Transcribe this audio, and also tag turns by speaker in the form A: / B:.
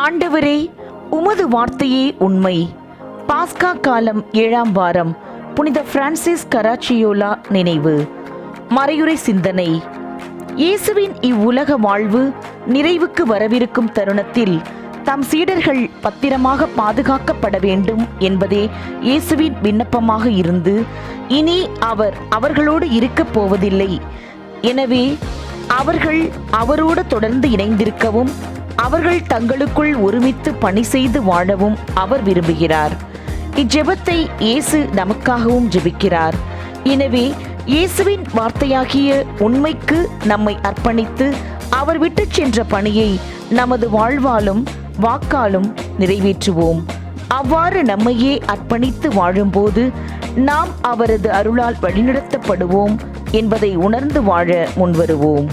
A: ஆண்டவரே உமது வார்த்தையே உண்மை. பாஸ்கா காலம் ஏழாம் வாரம் புனித பிரான்சிஸ் கராச்சியோலா நினைவு. மறையுறை சிந்தனை. இயேசுவின் இவ்வுலக வாழ்வு நிறைவுக்கு வரவிருக்கும் தருணத்தில் தம் சீடர்கள் பத்திரமாக பாதுகாக்கப்பட வேண்டும் என்பதே இயேசுவின் விண்ணப்பமாக இருந்து இனி அவர் அவர்களோடு இருக்கப் போவதில்லை. எனவே அவர்கள் அவரோடு தொடர்ந்து இணைந்திருக்கவும் அவர்கள் தங்களுக்குள் ஒருமித்து பணி செய்து வாழவும் அவர் விரும்புகிறார். இஜெபத்தை இயேசு நமக்காகவும் ஜெபிக்கிறார். எனவே இயேசுவின் வார்த்தையாகிய உண்மைக்கு நம்மை அர்ப்பணித்து அவர் விட்டுச் சென்ற பணியை நமது வாழ்வாலும் வாக்காலும் நிறைவேற்றுவோம். அவ்வாறு நம்மையே அர்ப்பணித்து வாழும்போது நாம் அவரது அருளால் வழிநடத்தப்படுவோம் என்பதை உணர்ந்து வாழ முன்வருவோம்.